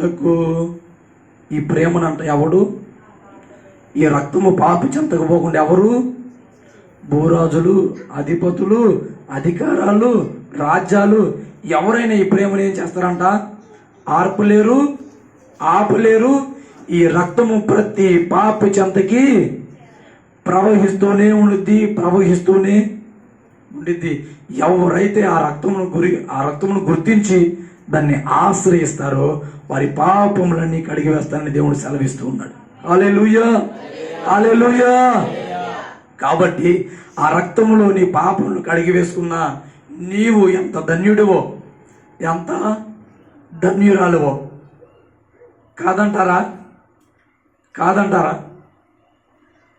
నాకు ఈ ప్రేమనంట ఎవడు? ఈ రక్తము పాపి చెంతకు పోకుండా ఎవరు? భూరాజులు అధిపతులు అధికారాలు రాజ్యాలు ఎవరైనా ఈ ప్రేమను ఏం చేస్తారంట? ఆర్పలేరు ఆపలేరు. ఈ రక్తము ప్రతి పాపి చెంతకి ప్రవహిస్తూనే ఉండిద్ది ప్రవహిస్తూనే ఉండిద్ది. ఎవరైతే ఆ రక్తమును గురి ఆ రక్తమును గుర్తించి దాన్ని ఆశ్రయిస్తారో వారి పాపములన్నీ కడిగి వేస్తారని దేవుడు సెలవిస్తూ ఉన్నాడు. అలెలుయా ఆలెలుయా కాబట్టి ఆ రక్తములో నీ పాపములు కడిగి వేసుకున్న నీవు ఎంత ధన్యుడివో ఎంత ధన్యురాలువో కాదంటారా? కాదంటారా?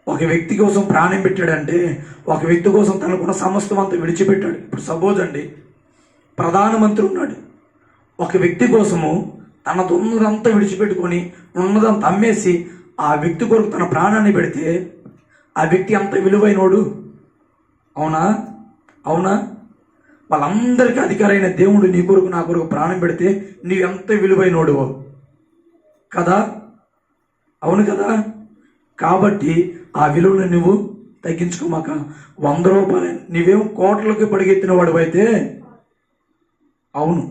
ఒక వ్యక్తి కోసం ప్రాణం పెట్టాడంటే ఒక వ్యక్తి కోసం తనకున్న సమస్తం అంతా విడిచిపెట్టాడు. ఇప్పుడు సపోజ్ అండి ప్రధానమంత్రి ఉన్నాడు. ఒక వ్యక్తి కోసము తనదున్నదంతా విడిచిపెట్టుకొని ఉన్నదంతా అమ్మేసి ఆ వ్యక్తి కొరకు తన ప్రాణాన్ని పెడితే ఆ వ్యక్తి అంత విలువైనోడు. అవునా? అవునా? వాళ్ళందరికీ అధికారైన దేవుడు నీ కొరకు నా కొరకు ప్రాణం పెడితే నీవెంత విలువైనోడువో కదా? అవును కదా? కాబట్టి ఆ విలువను నువ్వు తగ్గించుకోమాక వంద రూపాయలు నీవేం కోట్లకి పడిగెత్తిన వాడు అయితే అవును.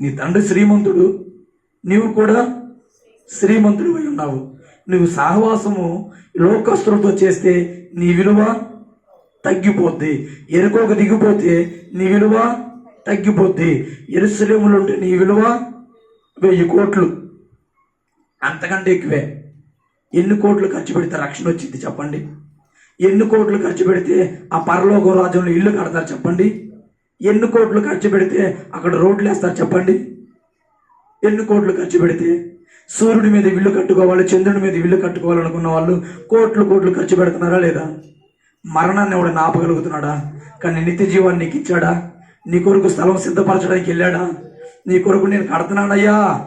నీ తండ్రి శ్రీమంతుడు నీవు కూడా శ్రీమంతుడు అయి ఉన్నావు. నువ్వు సహవాసము లోకస్తులతో చేస్తే నీ విలువ తగ్గిపోద్ది. ఎరుకోక దిగిపోతే నీ విలువ తగ్గిపోద్ది. ఎరుసలేములు ఉంటే నీ విలువ వెయ్యి కోట్లు. అంతకంటే ఎక్కువే. ఎన్ని కోట్లు ఖర్చు పెడితే రక్షణ వచ్చింది చెప్పండి. ఎన్ని కోట్లు ఖర్చు పెడితే ఆ పరలోక రాజ్యంలో ఇల్లు కడతారు చెప్పండి. ఎన్ని కోట్లు ఖర్చు పెడితే అక్కడ రోడ్లు వేస్తారు చెప్పండి? ఎన్ని కోట్లు ఖర్చు పెడితే? సూర్యుడి మీద ఇల్లు కట్టుకోవాలి చంద్రుడి మీద ఇల్లు కట్టుకోవాలనుకున్న వాళ్ళు కోట్లు కోట్లు ఖర్చు పెడుతున్నారా లేదా? మరణాన్ని ఎవడు నాపగలుగుతున్నాడా? కానీ నిత్య జీవాన్ని నీకు ఇచ్చాడా? నీ కొరకు స్థలం సిద్ధపరచడానికి వెళ్ళాడా? నీ కొరకు నేను కడుతున్నానయ్యా.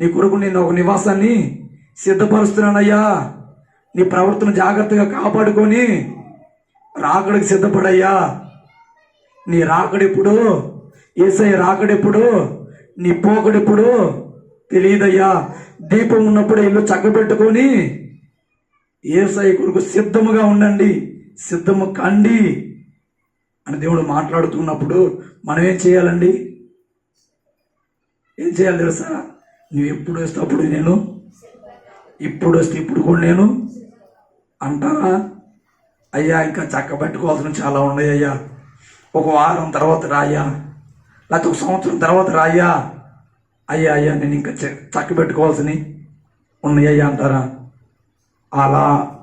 నీ కొరకు నేను ఒక నివాసాన్ని సిద్ధపరుస్తున్నానయ్యా. నీ ప్రవర్తన జాగ్రత్తగా కాపాడుకొని రాకడికి సిద్ధపడయ్యా. నీ రాకడెప్పుడు? ఏసయ్య రాకడెప్పుడు? నీ పోకడెప్పుడు? తెలియదయ్యా దీపం ఉన్నప్పుడు ఇల్లు చక్కబెట్టుకొని ఏసఐ కొరకు సిద్ధముగా ఉండండి. సిద్ధము కండి అని దేవుడు మాట్లాడుతున్నప్పుడు మనం ఏం చేయాలండి? ఏం చేయాలి తెలుసా? నువ్వు ఎప్పుడు వస్తే అప్పుడు నేను ఇప్పుడు వస్తే ఇప్పుడు కూడా నేను అంటారా అయ్యా ఇంకా చక్క పెట్టుకోవాల్సిన చాలా ఉన్నాయి అయ్యా ఒక వారం తర్వాత రాయా. లేకపోతే ఒక సంవత్సరం తర్వాత రాయా. అయ్యా అయ్యా నేను ఇంకా చక్క పెట్టుకోవాల్సినవి ఉన్నాయ్యా అంటారా. అలా